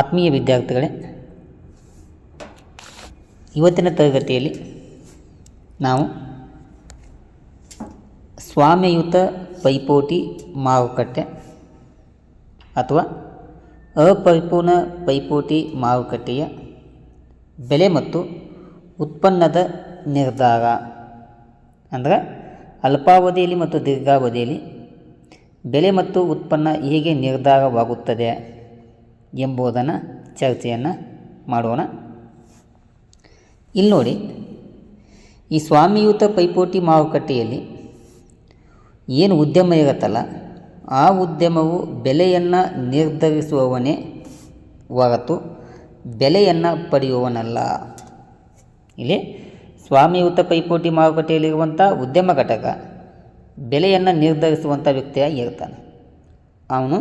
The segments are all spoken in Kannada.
ಆತ್ಮೀಯ ವಿದ್ಯಾರ್ಥಿಗಳೇ, ಇವತ್ತಿನ ತರಗತಿಯಲ್ಲಿ ನಾವು ಸ್ವಾಮ್ಯಯುತ ಪೈಪೋಟಿ ಮಾರುಕಟ್ಟೆ ಅಥವಾ ಅಪರಿಪೂರ್ಣ ಪೈಪೋಟಿ ಮಾರುಕಟ್ಟೆಯ ಬೆಲೆ ಮತ್ತು ಉತ್ಪನ್ನದ ನಿರ್ಧಾರ. ಅಂದರೆ ಅಲ್ಪಾವಧಿಯಲ್ಲಿ ಮತ್ತು ದೀರ್ಘಾವಧಿಯಲ್ಲಿ ಬೆಲೆ ಮತ್ತು ಉತ್ಪನ್ನ ಹೇಗೆ ನಿರ್ಧಾರವಾಗುತ್ತದೆ? ಎಂಬುದನ್ನು ಚರ್ಚೆಯನ್ನು ಮಾಡೋಣ. ಇಲ್ಲಿ ನೋಡಿ, ಈ ಸ್ವಾಮಿಯುತ ಪೈಪೋಟಿ ಮಾರುಕಟ್ಟೆಯಲ್ಲಿ ಏನು ಉದ್ಯಮ ಇರುತ್ತಲ್ಲ, ಆ ಉದ್ಯಮವು ಬೆಲೆಯನ್ನು ನಿರ್ಧರಿಸುವವನೇ ಹೊರತು ಬೆಲೆಯನ್ನು ಪಡೆಯುವವನಲ್ಲ. ಇಲ್ಲಿ ಸ್ವಾಮಿಯುತ ಪೈಪೋಟಿ ಮಾರುಕಟ್ಟೆಯಲ್ಲಿರುವಂಥ ಉದ್ಯಮ ಘಟಕ ಬೆಲೆಯನ್ನು ನಿರ್ಧರಿಸುವಂಥ ವ್ಯಕ್ತಿಯಾಗಿ ಇರ್ತಾನೆ ಅವನು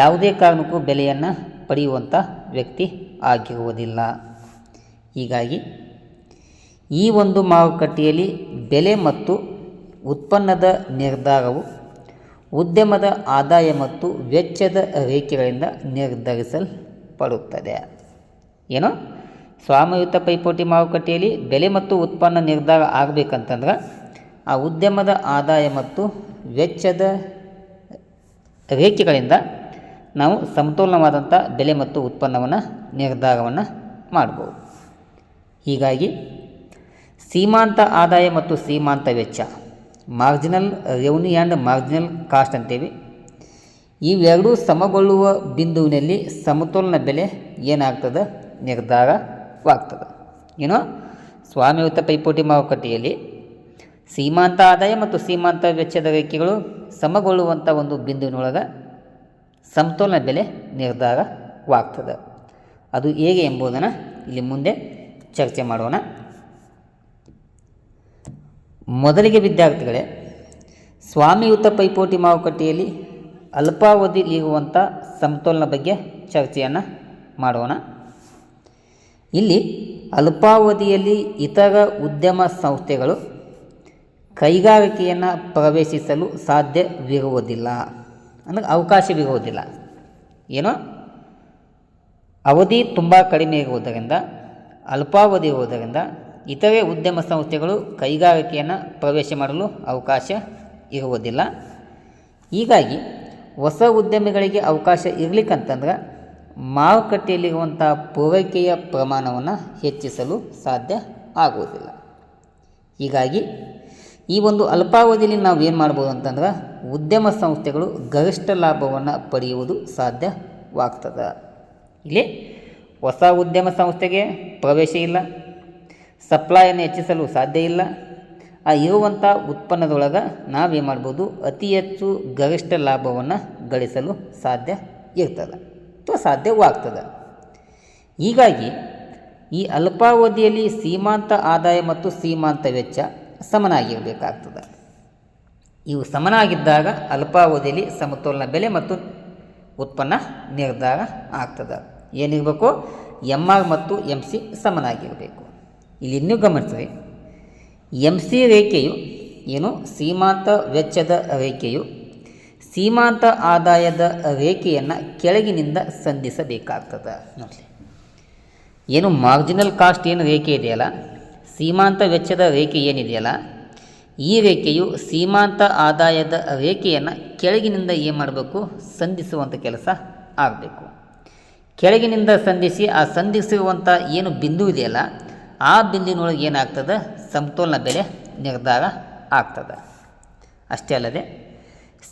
ಯಾವುದೇ ಕಾರಣಕ್ಕೂ ಬೆಲೆಯನ್ನು ಪಡೆಯುವಂಥ ವ್ಯಕ್ತಿ ಆಗಿರುವುದಿಲ್ಲ. ಹೀಗಾಗಿ ಈ ಒಂದು ಮಾರುಕಟ್ಟೆಯಲ್ಲಿ ಬೆಲೆ ಮತ್ತು ಉತ್ಪನ್ನದ ನಿರ್ಧಾರವು ಉದ್ಯಮದ ಆದಾಯ ಮತ್ತು ವೆಚ್ಚದ ರೇಖೆಗಳಿಂದ ನಿರ್ಧರಿಸಲ್ಪಡುತ್ತದೆ. ಏನು? ಸ್ವಾಮಯುತ ಪೈಪೋಟಿ ಮಾರುಕಟ್ಟೆಯಲ್ಲಿ ಬೆಲೆ ಮತ್ತು ಉತ್ಪನ್ನ ನಿರ್ಧಾರ ಆಗಬೇಕಂತಂದ್ರೆ ಆ ಉದ್ಯಮದ ಆದಾಯ ಮತ್ತು ವೆಚ್ಚದ ರೇಖೆಗಳಿಂದ ನಾವು ಸಮತೋಲನವಾದಂಥ ಬೆಲೆ ಮತ್ತು ಉತ್ಪನ್ನವನ್ನು ನಿರ್ಧಾರವನ್ನು ಮಾಡ್ಬೋದು. ಹೀಗಾಗಿ ಸೀಮಾಂತ ಆದಾಯ ಮತ್ತು ಸೀಮಾಂತ ವೆಚ್ಚ marginal revenue and marginal cost ಅಂತೇವೆ. ಇವೆರಡೂ ಸಮಗೊಳ್ಳುವ ಬಿಂದುವಿನಲ್ಲಿ ಸಮತೋಲನ ಬೆಲೆ ಏನಾಗ್ತದೆ? ನಿರ್ಧಾರವಾಗ್ತದೆ. ಏನೋ ಸ್ವಾಮಿಯುತ ಪೈಪೋಟಿ ಮಾರುಕಟ್ಟೆಯಲ್ಲಿ ಸೀಮಾಂತ ಆದಾಯ ಮತ್ತು ಸೀಮಾಂತ ವೆಚ್ಚದ ರೇಖೆಗಳು ಸಮಗೊಳ್ಳುವಂಥ ಒಂದು ಬಿಂದುವಿನೊಳಗೆ ಸಮತೋಲನ ಬೆಲೆ ನಿರ್ಧಾರವಾಗ್ತದೆ. ಅದು ಹೇಗೆ ಎಂಬುದನ್ನು ಇಲ್ಲಿ ಮುಂದೆ ಚರ್ಚೆ ಮಾಡೋಣ. ಮೊದಲಿಗೆ ವಿದ್ಯಾರ್ಥಿಗಳೇ ಸ್ವಾಮಿಯುತ ಪೈಪೋಟಿ ಮಾರುಕಟ್ಟೆಯಲ್ಲಿ ಅಲ್ಪಾವಧಿಯಲ್ಲಿರುವಂಥ ಸಮತೋಲನ ಬಗ್ಗೆ ಚರ್ಚೆಯನ್ನು ಮಾಡೋಣ. ಇಲ್ಲಿ ಅಲ್ಪಾವಧಿಯಲ್ಲಿ ಇತರ ಉದ್ಯಮ ಸಂಸ್ಥೆಗಳು ಕೈಗಾರಿಕೆಯನ್ನು ಪ್ರವೇಶಿಸಲು ಸಾಧ್ಯವಿರುವುದಿಲ್ಲ. ಅಂದರೆ ಅವಕಾಶವಿರುವುದಿಲ್ಲ ಏನೋ? ಅವಧಿ ತುಂಬ ಕಡಿಮೆ ಇರುವುದರಿಂದ ಅಲ್ಪಾವಧಿ ಇರುವುದರಿಂದ ಇತರೆ ಉದ್ಯಮ ಸಂಸ್ಥೆಗಳು ಕೈಗಾರಿಕೆಯನ್ನು ಪ್ರವೇಶ ಮಾಡಲು ಅವಕಾಶ ಇರುವುದಿಲ್ಲ. ಹೀಗಾಗಿ ಹೊಸ ಉದ್ಯಮಿಗಳಿಗೆ ಅವಕಾಶ ಇರಲಿಕ್ಕಂತಂದ್ರೆ ಮಾರುಕಟ್ಟೆಯಲ್ಲಿರುವಂಥ ಪೂರೈಕೆಯ ಪ್ರಮಾಣವನ್ನು ಹೆಚ್ಚಿಸಲು ಸಾಧ್ಯ ಆಗುವುದಿಲ್ಲ. ಹೀಗಾಗಿ ಈ ಒಂದು ಅಲ್ಪಾವಧಿಯಲ್ಲಿ ನಾವು ಏನು ಮಾಡ್ಬೋದು ಅಂತಂದ್ರೆ ಉದ್ಯಮ ಸಂಸ್ಥೆಗಳು ಗರಿಷ್ಠ ಲಾಭವನ್ನು ಪಡೆಯುವುದು ಸಾಧ್ಯವಾಗ್ತದೆ. ಇಲ್ಲಿ ಹೊಸ ಉದ್ಯಮ ಸಂಸ್ಥೆಗೆ ಪ್ರವೇಶ ಇಲ್ಲ, ಸಪ್ಲೈಯನ್ನು ಹೆಚ್ಚಿಸಲು ಸಾಧ್ಯ ಇಲ್ಲ. ಆ ಇರುವಂಥ ಉತ್ಪನ್ನದೊಳಗೆ ನಾವೇನು ಮಾಡ್ಬೋದು, ಅತಿ ಹೆಚ್ಚು ಗರಿಷ್ಠ ಲಾಭವನ್ನು ಗಳಿಸಲು ಸಾಧ್ಯ ಇರ್ತದೆ ಅಥವಾ ಸಾಧ್ಯವಾಗ್ತದೆ. ಹೀಗಾಗಿ ಈ ಅಲ್ಪಾವಧಿಯಲ್ಲಿ ಸೀಮಾಂತ ಆದಾಯ ಮತ್ತು ಸೀಮಾಂತ ವೆಚ್ಚ ಸಮನಾಗಿರಬೇಕಾಗ್ತದೆ. ಇವು ಸಮನಾಗಿದ್ದಾಗ ಅಲ್ಪಾವಧಿಯಲ್ಲಿ ಸಮತೋಲನ ಬೆಲೆ ಮತ್ತು ಉತ್ಪನ್ನ ನಿರ್ಧಾರ ಆಗ್ತದೆ. ಏನಿರಬೇಕು? ಎಂ ಆರ್ ಮತ್ತು ಎಂ ಸಿ ಸಮನಾಗಿರಬೇಕು. ಇಲ್ಲಿ ಇನ್ನೂ ಗಮನಿಸ್ರಿ. ಎಂ ಸಿ ರೇಖೆಯು ಏನು? ಸೀಮಾಂತ ವೆಚ್ಚದ ರೇಖೆಯು ಸೀಮಾಂತ ಆದಾಯದ ರೇಖೆಯನ್ನು ಕೆಳಗಿನಿಂದ ಸಂಧಿಸಬೇಕಾಗ್ತದೆ. ನೋಡಿ ಏನು? ಮಾರ್ಜಿನಲ್ ಕಾಸ್ಟ್ ಏನು ರೇಖೆ ಇದೆಯಲ್ಲ? ಸೀಮಾಂತ ವೆಚ್ಚದ ರೇಖೆ ಏನಿದೆಯಲ್ಲ, ಈ ರೇಖೆಯು ಸೀಮಾಂತ ಆದಾಯದ ರೇಖೆಯನ್ನು ಕೆಳಗಿನಿಂದ ಏನು ಮಾಡಬೇಕು? ಸಂಧಿಸುವಂಥ ಕೆಲಸ ಆಗಬೇಕು. ಕೆಳಗಿನಿಂದ ಸಂಧಿಸಿ, ಆ ಸಂಧಿಸುವಂಥ ಏನು ಬಿಂದು ಇದೆಯಲ್ಲ, ಆ ಬಿಂದುವಿನೊಳಗೆ ಏನಾಗ್ತದೆ? ಸಮತೋಲನ ಬೆಲೆ ನಿರ್ಧಾರ ಆಗ್ತದೆ. ಅಷ್ಟೇ ಅಲ್ಲದೆ,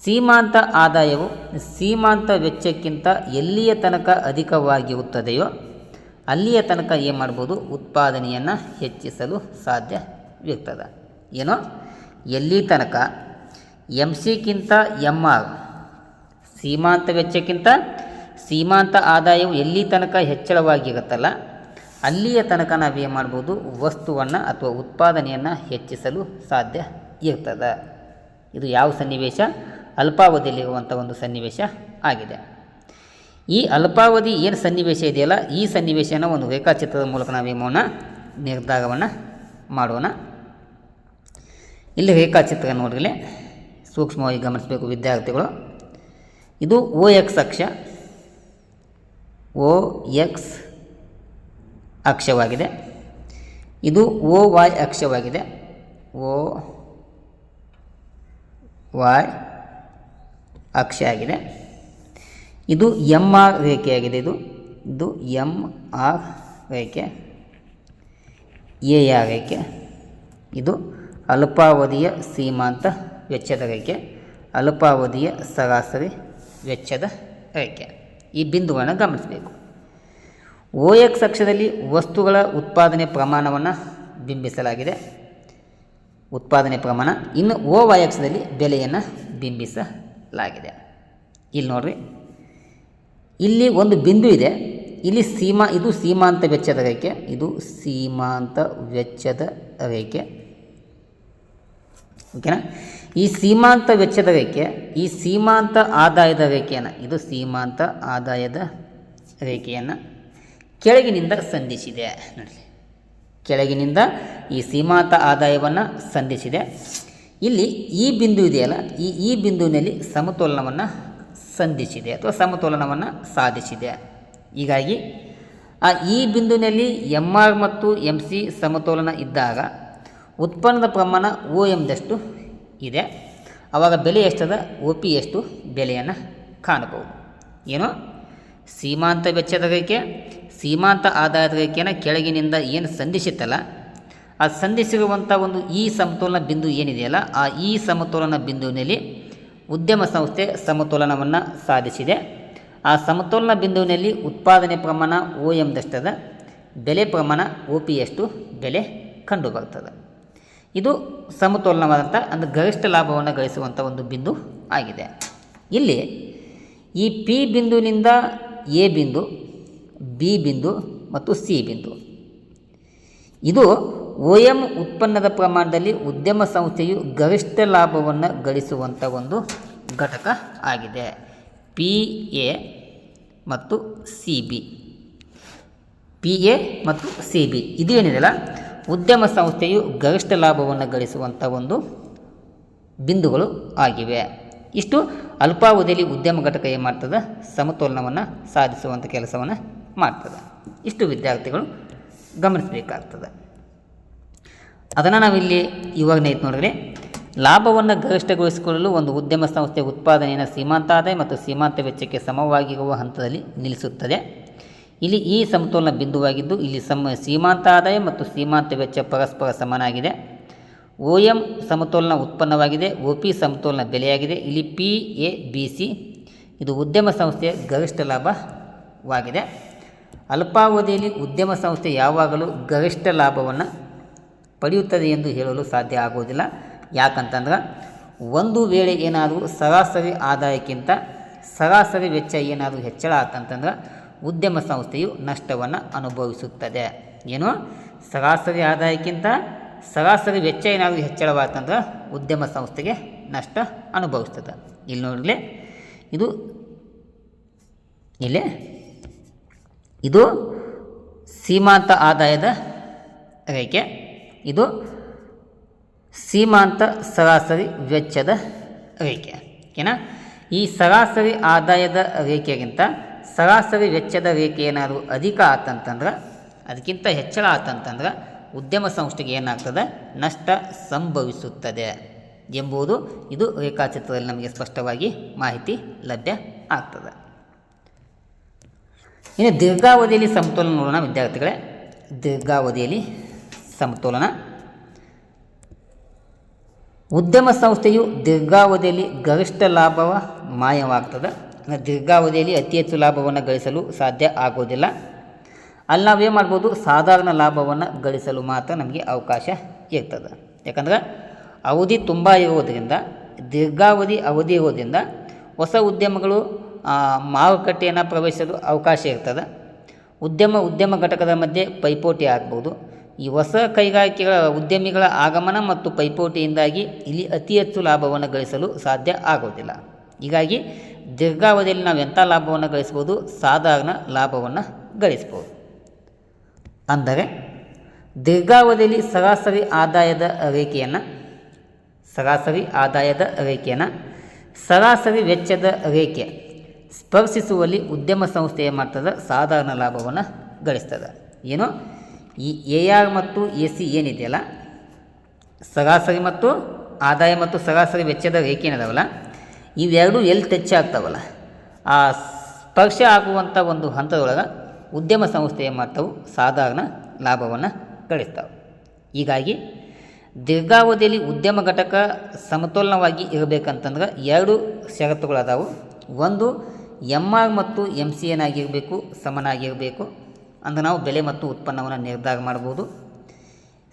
ಸೀಮಾಂತ ಆದಾಯವು ಸೀಮಾಂತ ವೆಚ್ಚಕ್ಕಿಂತ ಎಲ್ಲಿಯ ತನಕ ಅಧಿಕವಾಗಿರುತ್ತದೆಯೋ ಅಲ್ಲಿಯ ತನಕ ಏನು ಮಾಡ್ಬೋದು? ಉತ್ಪಾದನೆಯನ್ನು ಹೆಚ್ಚಿಸಲು ಸಾಧ್ಯವಿರ್ತದೆ ಏನೋ? ಎಲ್ಲಿ ತನಕ? ಎಂ ಸಿಗಿಂತ ಎಂ ಆರ್ ಸೀಮಾಂತ ವೆಚ್ಚಕ್ಕಿಂತ ಸೀಮಾಂತ ಆದಾಯವು ಎಲ್ಲಿ ತನಕ ಹೆಚ್ಚಳವಾಗಿರುತ್ತಲ್ಲ, ಅಲ್ಲಿಯ ತನಕ ನಾವೇನು ಮಾಡ್ಬೋದು? ವಸ್ತುವನ್ನು ಅಥವಾ ಉತ್ಪಾದನೆಯನ್ನು ಹೆಚ್ಚಿಸಲು ಸಾಧ್ಯ ಇರ್ತದೆ. ಇದು ಯಾವ ಸನ್ನಿವೇಶ? ಅಲ್ಪಾವಧಿಯಲ್ಲಿರುವಂಥ ಒಂದು ಸನ್ನಿವೇಶ ಆಗಿದೆ. ಈ ಅಲ್ಪಾವಧಿ ಏನು ಸನ್ನಿವೇಶ ಇದೆಯಲ್ಲ, ಈ ಸನ್ನಿವೇಶನ ಒಂದು ರೇಖಾಚಿತ್ರದ ಮೂಲಕ ನಾವು ಮಾಡೋಣ, ನಿರ್ಧಾರವನ್ನು ಮಾಡೋಣ. ಇಲ್ಲಿ ರೇಖಾಚಿತ್ರ ನೋಡ್ರಿ ಸೂಕ್ಷ್ಮವಾಗಿ ಗಮನಿಸಬೇಕು ವಿದ್ಯಾರ್ಥಿಗಳು. ಇದು ಓ ಎಕ್ಸ್ ಅಕ್ಷ. ಓ ಎಕ್ಸ್ ಅಕ್ಷವಾಗಿದೆ. ಇದು ಓ ವಾಯ್ ಅಕ್ಷವಾಗಿದೆ. ಓ ವಾಯ್ ಅಕ್ಷ ಆಗಿದೆ. ಇದು ಎಂ ಆರ್ ರೇಖೆಯಾಗಿದೆ. ಇದು ಇದು ಎಂ ಆರ್ ರೇಖೆ. ಎ ಆರ್ ರೇಖೆ. ಇದು ಅಲ್ಪಾವಧಿಯ ಸೀಮಾಂತ ವೆಚ್ಚದ ರೇಖೆ. ಅಲ್ಪಾವಧಿಯ ಸರಾಸರಿ ವೆಚ್ಚದ ರೇಖೆ. ಈ ಬಿಂದುಗಳನ್ನು ಗಮನಿಸಬೇಕು. ಓ ಎಕ್ಸ್ ಅಕ್ಷದಲ್ಲಿ ವಸ್ತುಗಳ ಉತ್ಪಾದನೆ ಪ್ರಮಾಣವನ್ನು ಬಿಂಬಿಸಲಾಗಿದೆ. ಉತ್ಪಾದನೆ ಪ್ರಮಾಣ. ಇನ್ನು ಓ ವೈ ಅಕ್ಷದಲ್ಲಿ ಬೆಲೆಯನ್ನು ಬಿಂಬಿಸಲಾಗಿದೆ. ಇಲ್ಲಿ ನೋಡ್ರಿ. ಇಲ್ಲಿ ಒಂದು ಬಿಂದು ಇದೆ. ಇಲ್ಲಿ ಸೀಮಾ, ಇದು ಸೀಮಾಂತ ವೆಚ್ಚದ ರೇಖೆ, ಇದು ಸೀಮಾಂತ ವೆಚ್ಚದ ರೇಖೆ. ಓಕೆನಾ ಈ ಸೀಮಾಂತ ವೆಚ್ಚದ ರೇಖೆ, ಈ ಸೀಮಾಂತ ಆದಾಯದ ರೇಖೆಯನ್ನು, ಇದು ಸೀಮಾಂತ ಆದಾಯದ ರೇಖೆಯನ್ನು ಕೆಳಗಿನಿಂದ ಸಂಧಿಸಿದೆ. ನೋಡಿ ಕೆಳಗಿನಿಂದ ಈ ಸೀಮಾಂತ ಆದಾಯವನ್ನು ಸಂಧಿಸಿದೆ. ಇಲ್ಲಿ ಈ ಬಿಂದು ಇದೆಯಲ್ಲ, ಈ ಈ ಬಿಂದುವಿನಲ್ಲಿ ಸಮತೋಲನವನ್ನು ಸಂಧಿಸಿದೆ ಅಥವಾ ಸಮತೋಲನವನ್ನು ಸಾಧಿಸಿದೆ. ಹೀಗಾಗಿ, ಆ ಈ ಬಿಂದುವಿನಲ್ಲಿ ಎಂ ಆರ್ ಮತ್ತು ಎಂ ಸಿ ಸಮತೋಲನ ಇದ್ದಾಗ ಉತ್ಪನ್ನದ ಪ್ರಮಾಣ ಓ ಎಮ್ದಷ್ಟು ಇದೆ. ಆವಾಗ ಬೆಲೆ ಎಷ್ಟದ? ಒ ಪಿ ಎಷ್ಟು? ಬೆಲೆಯನ್ನು ಕಾಣಬಹುದು. ಏನು? ಸೀಮಾಂತ ವೆಚ್ಚದ ರೇಖೆ. ಸೀಮಾಂತ ಆದಾಯದ ರೇಖೆಯನ್ನು ಕೆಳಗಿನಿಂದ ಏನು ಸಂಧಿಸಿತ್ತಲ್ಲ, ಆ ಸಂಧಿಸಿರುವಂಥ ಒಂದು ಈ ಸಮತೋಲನ ಬಿಂದು ಏನಿದೆಯಲ್ಲ, ಆ ಈ ಸಮತೋಲನ ಬಿಂದುವಿನಲ್ಲಿ ಉದ್ಯಮ ಸಂಸ್ಥೆ ಸಮತೋಲನವನ್ನು ಸಾಧಿಸಿದೆ. ಆ ಸಮತೋಲನ ಬಿಂದುವಿನಲ್ಲಿ ಉತ್ಪಾದನೆ ಪ್ರಮಾಣ ಓ ಎಮ್ದಷ್ಟದ ಬೆಲೆ ಪ್ರಮಾಣ ಒ ಪಿಯಷ್ಟು ಬೆಲೆ ಕಂಡು ಬರ್ತದೆ ಇದು ಸಮತೋಲನವಾದಂಥ ಅಂದರೆ ಗರಿಷ್ಠ ಲಾಭವನ್ನು ಗಳಿಸುವಂಥ ಒಂದು ಬಿಂದು ಆಗಿದೆ. ಇಲ್ಲಿ ಈ ಪಿ ಬಿಂದುವಿನಿಂದ ಎ ಬಿಂದು, ಬಿ ಬಿಂದು ಮತ್ತು ಸಿ ಬಿಂದು. ಇದು ಒ ಉತ್ಪನ್ನದ ಪ್ರಮಾಣದಲ್ಲಿ ಉದ್ಯಮ ಸಂಸ್ಥೆಯು ಗರಿಷ್ಠ ಲಾಭವನ್ನು ಗಳಿಸುವಂಥ ಒಂದು ಘಟಕ ಆಗಿದೆ. ಪಿ ಎ ಮತ್ತು ಸಿ ಬಿ. ಪಿ ಎ ಮತ್ತು ಸಿ ಬಿ. ಇದು ಏನಿದೆಯಲ್ಲ? ಉದ್ಯಮ ಸಂಸ್ಥೆಯು ಗರಿಷ್ಠ ಲಾಭವನ್ನು ಗಳಿಸುವಂಥ ಒಂದು ಬಿಂದುಗಳು ಆಗಿವೆ. ಇಷ್ಟು ಅಲ್ಪಾವಧಿಯಲ್ಲಿ ಉದ್ಯಮ ಘಟಕ ಏನು ಮಾಡ್ತದೆ? ಸಮತೋಲನವನ್ನು ಸಾಧಿಸುವಂಥ ಕೆಲಸವನ್ನು ಮಾಡ್ತದೆ. ಇಷ್ಟು ವಿದ್ಯಾರ್ಥಿಗಳು ಗಮನಿಸಬೇಕಾಗ್ತದೆ. ಅದನ್ನು ನಾವಿಲ್ಲಿ ಇವಾಗ ನೈತ್ ನೋಡಿದ್ರೆ ಲಾಭವನ್ನು ಗರಿಷ್ಠಗೊಳಿಸಿಕೊಳ್ಳಲು ಒಂದು ಉದ್ಯಮ ಸಂಸ್ಥೆ ಉತ್ಪಾದನೆಯನ್ನು ಸೀಮಾಂತ ಆದಾಯ ಮತ್ತು ಸೀಮಾಂತ ವೆಚ್ಚಕ್ಕೆ ಸಮವಾಗಿರುವ ಹಂತದಲ್ಲಿ ನಿಲ್ಲಿಸುತ್ತದೆ. ಇಲ್ಲಿ ಈ ಸಮತೋಲನ ಬಿಂದುವಾಗಿದ್ದು ಇಲ್ಲಿ ಸಮ ಸೀಮಾಂತ ಆದಾಯ ಮತ್ತು ಸೀಮಾಂತ ವೆಚ್ಚ ಪರಸ್ಪರ ಸಮನಾಗಿದೆ. ಒ ಎಂ ಸಮತೋಲನ ಉತ್ಪನ್ನವಾಗಿದೆ ಒ ಪಿ ಸಮತೋಲನ ಬೆಲೆಯಾಗಿದೆ, ಇಲ್ಲಿ ಪಿ, ಎ, ಬಿ, ಸಿ ಇದು ಉದ್ಯಮ ಸಂಸ್ಥೆಯ ಗರಿಷ್ಠ ಲಾಭವಾಗಿದೆ. ಅಲ್ಪಾವಧಿಯಲ್ಲಿ ಉದ್ಯಮ ಸಂಸ್ಥೆ ಯಾವಾಗಲೂ ಗರಿಷ್ಠ ಲಾಭವನ್ನು ಪಡೆಯುತ್ತದೆ ಎಂದು ಹೇಳಲು ಸಾಧ್ಯ ಆಗುವುದಿಲ್ಲ. ಯಾಕಂತಂದ್ರೆ, ಒಂದು ವೇಳೆ ಏನಾದರೂ ಸರಾಸರಿ ಆದಾಯಕ್ಕಿಂತ ಸರಾಸರಿ ವೆಚ್ಚ ಏನಾದರೂ ಹೆಚ್ಚಳ ಆತಂತಂದ್ರೆ, ಉದ್ಯಮ ಸಂಸ್ಥೆಯು ನಷ್ಟವನ್ನು ಅನುಭವಿಸುತ್ತದೆ. ಏನು? ಸರಾಸರಿ ಆದಾಯಕ್ಕಿಂತ ಸರಾಸರಿ ವೆಚ್ಚ ಏನಾದರೂ ಹೆಚ್ಚಳವಾತಂದ್ರೆ, ಉದ್ಯಮ ಸಂಸ್ಥೆಗೆ ನಷ್ಟ ಅನುಭವಿಸ್ತದೆ. ಇಲ್ಲಿ ನೋಡಲಿ, ಇದು ಇಲ್ಲಿ ಇದು ಸೀಮಾಂತ ಆದಾಯದ ರೇಖೆ. ಇದು ಸೀಮಾಂತ ಸರಾಸರಿ ವೆಚ್ಚದ ರೇಖೆ. ಓಕೆನಾ? ಈ ಸರಾಸರಿ ಆದಾಯದ ರೇಖೆಗಿಂತ ಸರಾಸರಿ ವೆಚ್ಚದ ರೇಖೆ ಏನಾದರೂ ಅಧಿಕ ಆತಂತಂದ್ರೆ, ಅದಕ್ಕಿಂತ ಹೆಚ್ಚಳ ಆತಂತಂದ್ರೆ ಉದ್ಯಮ ಸಂಸ್ಥೆಗೆ ಏನಾಗ್ತದೆ? ನಷ್ಟ ಸಂಭವಿಸುತ್ತದೆ ಎಂಬುದು ಇದು ರೇಖಾಚಿತ್ರದಲ್ಲಿ ನಮಗೆ ಸ್ಪಷ್ಟವಾಗಿ ಮಾಹಿತಿ ಲಭ್ಯ ಆಗ್ತದೆ. ಇನ್ನು ದೀರ್ಘಾವಧಿಯಲ್ಲಿ ಸಮತೋಲನ ನೋಡೋಣ ವಿದ್ಯಾರ್ಥಿಗಳೇ. ದೀರ್ಘಾವಧಿಯಲ್ಲಿ ಸಮತೋಲನ. ಉದ್ಯಮ ಸಂಸ್ಥೆಯು ದೀರ್ಘಾವಧಿಯಲ್ಲಿ ಗರಿಷ್ಠ ಲಾಭವ ಮಾಯವಾಗ್ತದೆ. ದೀರ್ಘಾವಧಿಯಲ್ಲಿ ಅತಿ ಹೆಚ್ಚು ಲಾಭವನ್ನು ಗಳಿಸಲು ಸಾಧ್ಯ ಆಗೋದಿಲ್ಲ ಅಲ್ಲಿ ನಾವೇನು ಮಾಡ್ಬೋದು? ಸಾಧಾರಣ ಲಾಭವನ್ನು ಗಳಿಸಲು ಮಾತ್ರ ನಮಗೆ ಅವಕಾಶ ಇರ್ತದೆ. ಯಾಕಂದ್ರೆ ಅವಧಿ ತುಂಬ ಇರೋದರಿಂದ, ದೀರ್ಘಾವಧಿ ಅವಧಿ ಇರೋದ್ರಿಂದ ಹೊಸ ಉದ್ಯಮಗಳು ಮಾರುಕಟ್ಟೆಯನ್ನು ಪ್ರವೇಶಿಸಲು ಅವಕಾಶ ಇರ್ತದೆ. ಉದ್ಯಮ ಉದ್ಯಮ ಘಟಕದ ಮಧ್ಯೆ ಪೈಪೋಟಿ ಆಗ್ಬೋದು. ಈ ಹೊಸ ಕೈಗಾರಿಕೆಗಳ ಉದ್ಯಮಿಗಳ ಆಗಮನ ಮತ್ತು ಪೈಪೋಟಿಯಿಂದಾಗಿ ಇಲ್ಲಿ ಅತಿ ಹೆಚ್ಚು ಲಾಭವನ್ನು ಗಳಿಸಲು ಸಾಧ್ಯ ಆಗೋದಿಲ್ಲ ಹೀಗಾಗಿ ದೀರ್ಘಾವಧಿಯಲ್ಲಿ ನಾವು ಎಂಥ ಲಾಭವನ್ನು ಗಳಿಸ್ಬೋದು ಸಾಧಾರಣ ಲಾಭವನ್ನು ಗಳಿಸ್ಬೋದು ಅಂದರೆ ದೀರ್ಘಾವಧಿಯಲ್ಲಿ ಸರಾಸರಿ ಆದಾಯದ ರೇಖೆಯನ್ನು, ಸರಾಸರಿ ಆದಾಯದ ರೇಖೆಯನ್ನು, ಸರಾಸರಿ ವೆಚ್ಚದ ರೇಖೆ ಸ್ಪರ್ಶಿಸುವಲ್ಲಿ ಉದ್ಯಮ ಸಂಸ್ಥೆ ಮಾಡ್ತದೆ ಸಾಧಾರಣ ಲಾಭವನ್ನು ಗಳಿಸ್ತದೆ. ಏನು? ಈ ಎ ಆರ್ ಮತ್ತು ಎ ಸಿ ಏನಿದೆಯಲ್ಲ? ಸರಾಸರಿ ಮತ್ತು ಆದಾಯ ಮತ್ತು ಸರಾಸರಿ ವೆಚ್ಚದ ರೇಖೆ ಏನಿದಾವಲ್ಲ? ಇವೆರಡೂ ಎಲ್ಲಿ ಟಚ್ ಆಗ್ತಾವಲ್ಲ ಆ ಸ್ಪರ್ಶ ಆಗುವಂಥ ಒಂದು ಹಂತದೊಳಗೆ ಉದ್ಯಮ ಸಂಸ್ಥೆಯ ಏನು ಸಾಧಾರಣ ಲಾಭವನ್ನು ಗಳಿಸ್ತಾವೆ. ಹೀಗಾಗಿ ದೀರ್ಘಾವಧಿಯಲ್ಲಿ ಉದ್ಯಮ ಘಟಕ ಸಮತೋಲನವಾಗಿ ಇರಬೇಕಂತಂದ್ರೆ ಎರಡು ಷರತ್ತುಗಳದಾವು. ಒಂದು ಎಂ ಆರ್ ಮತ್ತು ಎಂ ಸಿ ಏನಾಗಿರಬೇಕು ಸಮನಾಗಿರಬೇಕು. ಅಂದ್ರೆ ನಾವು ಬೆಲೆ ಮತ್ತು ಉತ್ಪನ್ನವನ್ನು ನಿರ್ಧಾರ ಮಾಡ್ಬೋದು.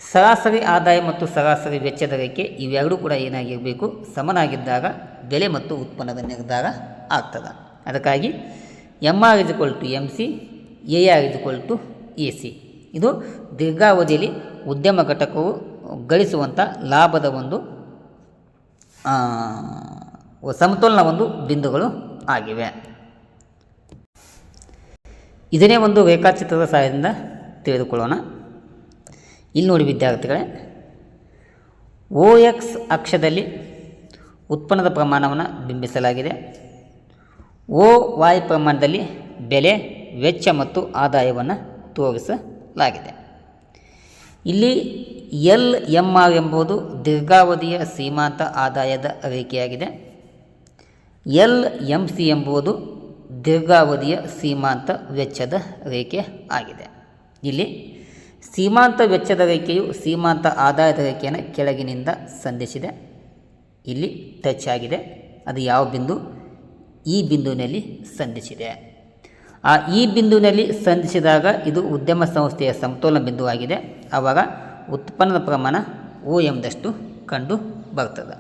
ಸರಾಸರಿ ಆದಾಯ ಮತ್ತು ಸರಾಸರಿ ವೆಚ್ಚದ ರೇಖೆ ಇವೆರಡೂ ಕೂಡ ಏನಾಗಿರಬೇಕು? ಸಮನಾಗಿದ್ದಾಗ ಬೆಲೆ ಮತ್ತು ಉತ್ಪನ್ನದ ನಿರ್ಧಾರ ಆಗ್ತದೆ. ಅದಕ್ಕಾಗಿ M R is equal to M C A R is equal to A C ಇದು ದೀರ್ಘಾವಧಿಯಲ್ಲಿ ಉದ್ಯಮ ಘಟಕವು ಗಳಿಸುವಂಥ ಲಾಭದ ಒಂದು ಸಮತೋಲನ ಒಂದು ಬಿಂದುಗಳು ಆಗಿವೆ. ಇದನ್ನೇ ಒಂದು ರೇಖಾಚಿತ್ರದ ಸಹಾಯದಿಂದ ತಿಳಿದುಕೊಳ್ಳೋಣ. ಇಲ್ಲಿ ನೋಡಿ ವಿದ್ಯಾರ್ಥಿಗಳೇ, ಓ ಎಕ್ಸ್ ಅಕ್ಷದಲ್ಲಿ ಉತ್ಪನ್ನದ ಪ್ರಮಾಣವನ್ನು ಬಿಂಬಿಸಲಾಗಿದೆ. ಓ ವಾಯ್ ಪ್ರಮಾಣದಲ್ಲಿ ಬೆಲೆ, ವೆಚ್ಚ ಮತ್ತು ಆದಾಯವನ್ನು ತೋರಿಸಲಾಗಿದೆ. ಇಲ್ಲಿ ಎಲ್ ಎಂ ಆರ್ ಎಂಬುದು ದೀರ್ಘಾವಧಿಯ ಸೀಮಾಂತ ಆದಾಯದ ರೇಖೆಯಾಗಿದೆ. ಎಲ್ ಎಂ ಸಿ ಎಂಬುದು ದೀರ್ಘಾವಧಿಯ ಸೀಮಾಂತ ವೆಚ್ಚದ ರೇಖೆ ಆಗಿದೆ. ಇಲ್ಲಿ ಸೀಮಾಂತ ವೆಚ್ಚದ ರೇಖೆಯು ಸೀಮಾಂತ ಆದಾಯದ ರೇಖೆಯನ್ನು ಕೆಳಗಿನಿಂದ ಸಂಧಿಸಿದೆ. ಇಲ್ಲಿ ಟಚ್ ಆಗಿದೆ. ಅದು ಯಾವ ಬಿಂದು? ಈ ಬಿಂದುವಿನಲ್ಲಿ ಸಂಧಿಸಿದೆ. ಆ ಈ ಬಿಂದುವಿನಲ್ಲಿ ಸಂಧಿಸಿದಾಗ ಇದು ಉದ್ಯಮ ಸಂಸ್ಥೆಯ ಸಮತೋಲನ ಬಿಂದುವಾಗಿದೆ. ಆವಾಗ ಉತ್ಪನ್ನದ ಪ್ರಮಾಣ ಓ ಎಂದಷ್ಟು ಕಂಡು ಬರ್ತದೆ.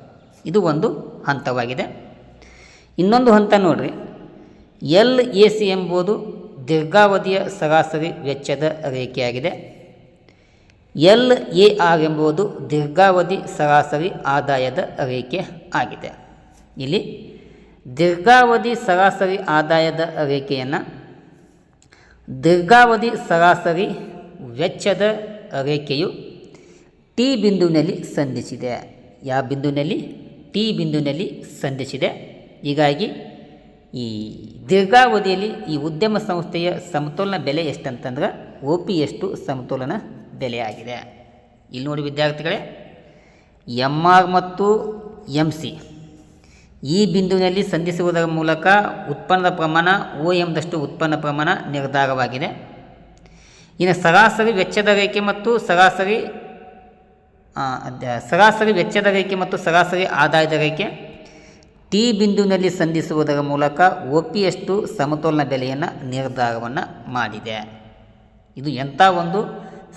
ಇದು ಒಂದು ಹಂತವಾಗಿದೆ. ಇನ್ನೊಂದು ಹಂತ ನೋಡ್ರಿ. ಎಲ್ ಎ ಸಿ ಎಂಬುದು ದೀರ್ಘಾವಧಿಯ ಸರಾಸರಿ ವೆಚ್ಚದ ರೇಖೆಯಾಗಿದೆ. ಎಲ್ ಎ ಆರ್ ಎಂಬುದು ದೀರ್ಘಾವಧಿ ಸರಾಸರಿ ಆದಾಯದ ರೇಖೆ ಆಗಿದೆ. ಇಲ್ಲಿ ದೀರ್ಘಾವಧಿ ಸರಾಸರಿ ಆದಾಯದ ರೇಖೆಯನ್ನು ದೀರ್ಘಾವಧಿ ಸರಾಸರಿ ವೆಚ್ಚದ ರೇಖೆಯು ಟಿ ಬಿಂದುವಿನಲ್ಲಿ ಸಂಧಿಸಿದೆ. ಯಾವ ಬಿಂದುವಿನಲ್ಲಿ? ಟಿ ಬಿಂದುವಿನಲ್ಲಿ ಸಂಧಿಸಿದೆ. ಹೀಗಾಗಿ ಈ ದೀರ್ಘಾವಧಿಯಲ್ಲಿ ಈ ಉದ್ಯಮ ಸಂಸ್ಥೆಯ ಸಮತೋಲನ ಬೆಲೆ ಎಷ್ಟಂತಂದ್ರೆ ಒ ಪಿ ಎಷ್ಟು ಸಮತೋಲನ ಬೆಲೆ ಆಗಿದೆ ಇಲ್ಲಿ ನೋಡಿ ವಿದ್ಯಾರ್ಥಿಗಳೇ ಎಂ ಆರ್ ಮತ್ತು ಎಂ ಸಿ ಈ ಬಿಂದುವಿನಲ್ಲಿ ಸಂಧಿಸುವುದರ ಮೂಲಕ ಉತ್ಪನ್ನದ ಪ್ರಮಾಣ ಒ ಎಂದಷ್ಟು ಉತ್ಪನ್ನ ಪ್ರಮಾಣ ನಿರ್ಧಾರವಾಗಿದೆ. ಇನ್ನು ಸರಾಸರಿ ವೆಚ್ಚದ ರೇಖೆ ಮತ್ತು ಸರಾಸರಿ ಸರಾಸರಿ ವೆಚ್ಚದ ರೇಖೆ ಮತ್ತು ಸರಾಸರಿ ಆದಾಯದ ರೇಖೆ ಟಿ ಬಿಂದುವಿನಲ್ಲಿ ಸಂಧಿಸುವುದರ ಮೂಲಕ ಒ ಸಮತೋಲನ ಬೆಲೆಯನ್ನು, ನಿರ್ಧಾರವನ್ನು ಮಾಡಿದೆ. ಇದು ಎಂಥ ಒಂದು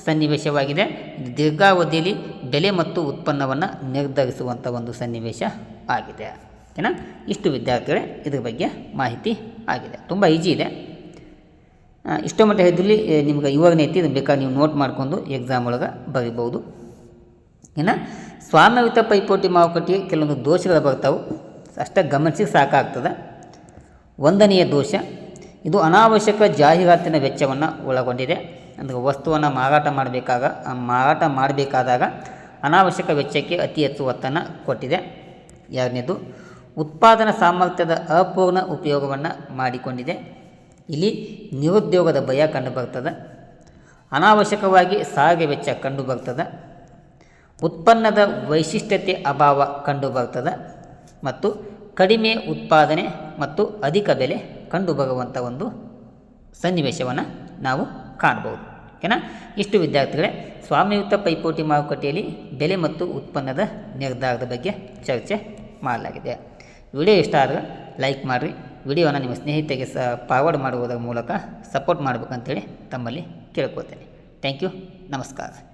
ಸನ್ನಿವೇಶವಾಗಿದೆ? ದೀರ್ಘಾವಧಿಯಲ್ಲಿ ಬೆಲೆ ಮತ್ತು ಉತ್ಪನ್ನವನ್ನು ನಿರ್ಧರಿಸುವಂಥ ಒಂದು ಸನ್ನಿವೇಶ ಆಗಿದೆ. ಏನ? ಇಷ್ಟು ವಿದ್ಯಾರ್ಥಿಗಳೇ, ಇದ್ರ ಬಗ್ಗೆ ಮಾಹಿತಿ ಆಗಿದೆ. ತುಂಬ ಈಜಿ ಇದೆ. ಇಷ್ಟೋ ಮಟ್ಟ ಇದ್ರಲ್ಲಿ ನಿಮ್ಗೆ ಇವಾಗನೇ ಐತಿ, ಇದನ್ನು ಬೇಕಾದ್ರೆ ನೀವು ನೋಟ್ ಮಾಡ್ಕೊಂಡು ಎಕ್ಸಾಮ್ ಒಳಗೆ ಬರಿಬೋದು ಇನ್ನು ಸ್ವಾಮ್ಯಯುತ ಪೈಪೋಟಿ ಮಾರುಕಟ್ಟೆಗೆ ಕೆಲವೊಂದು ದೋಷಗಳು ಬರ್ತಾವೆ. ಅಷ್ಟೇ ಗಮನಿಸಿ ಸಾಕಾಗ್ತದೆ. ಒಂದನೆಯ ದೋಷ, ಇದು ಅನಾವಶ್ಯಕ ಜಾಹೀರಾತಿನ ವೆಚ್ಚವನ್ನು ಒಳಗೊಂಡಿದೆ. ಅಂದರೆ ವಸ್ತುವನ್ನು ಮಾರಾಟ ಮಾಡಬೇಕಾಗ ಮಾರಾಟ ಮಾಡಬೇಕಾದಾಗ ಅನಾವಶ್ಯಕ ವೆಚ್ಚಕ್ಕೆ ಅತಿ ಹೆಚ್ಚು ಒತ್ತನ್ನು ಕೊಟ್ಟಿದೆ. ಎರಡನೇದು ಉತ್ಪಾದನಾ ಸಾಮರ್ಥ್ಯದ ಅಪೂರ್ಣ ಉಪಯೋಗವನ್ನು ಮಾಡಿಕೊಂಡಿದೆ. ಇಲ್ಲಿ ನಿರುದ್ಯೋಗದ ಭಯ ಕಂಡುಬರ್ತದೆ. ಅನಾವಶ್ಯಕವಾಗಿ ಸಾರಿಗೆ ವೆಚ್ಚ ಕಂಡುಬರ್ತದೆ. ಉತ್ಪನ್ನದ ವೈಶಿಷ್ಟ್ಯತೆ ಅಭಾವ ಕಂಡುಬರ್ತದೆ. ಮತ್ತು ಕಡಿಮೆ ಉತ್ಪಾದನೆ ಮತ್ತು ಅಧಿಕ ಬೆಲೆ ಕಂಡುಬರುವಂಥ ಒಂದು ಸನ್ನಿವೇಶವನ್ನು ನಾವು ಕಾಣ್ಬೋದು ಓಕೆನಾ ಇಷ್ಟು ವಿದ್ಯಾರ್ಥಿಗಳೇ ಸ್ವಾಮಿಯುಕ್ತ ಪೈಪೋಟಿ ಮಾರುಕಟ್ಟೆಯಲ್ಲಿ ಬೆಲೆ ಮತ್ತು ಉತ್ಪನ್ನದ ನಿರ್ಧಾರದ ಬಗ್ಗೆ ಚರ್ಚೆ ಮಾಡಲಾಗಿದೆ. ವಿಡಿಯೋ ಇಷ್ಟ ಆದರೆ ಲೈಕ್ ಮಾಡಿರಿ. ವಿಡಿಯೋನ ನಿಮ್ಮ ಸ್ನೇಹಿತರಿಗೆ ಸಹ ಫಾರ್ವರ್ಡ್ ಮಾಡುವುದರ ಮೂಲಕ ಸಪೋರ್ಟ್ ಮಾಡಬೇಕಂತೇಳಿ ತಮ್ಮಲ್ಲಿ ಕೇಳ್ಕೊತೇನೆ ಥ್ಯಾಂಕ್ ಯು. ನಮಸ್ಕಾರ.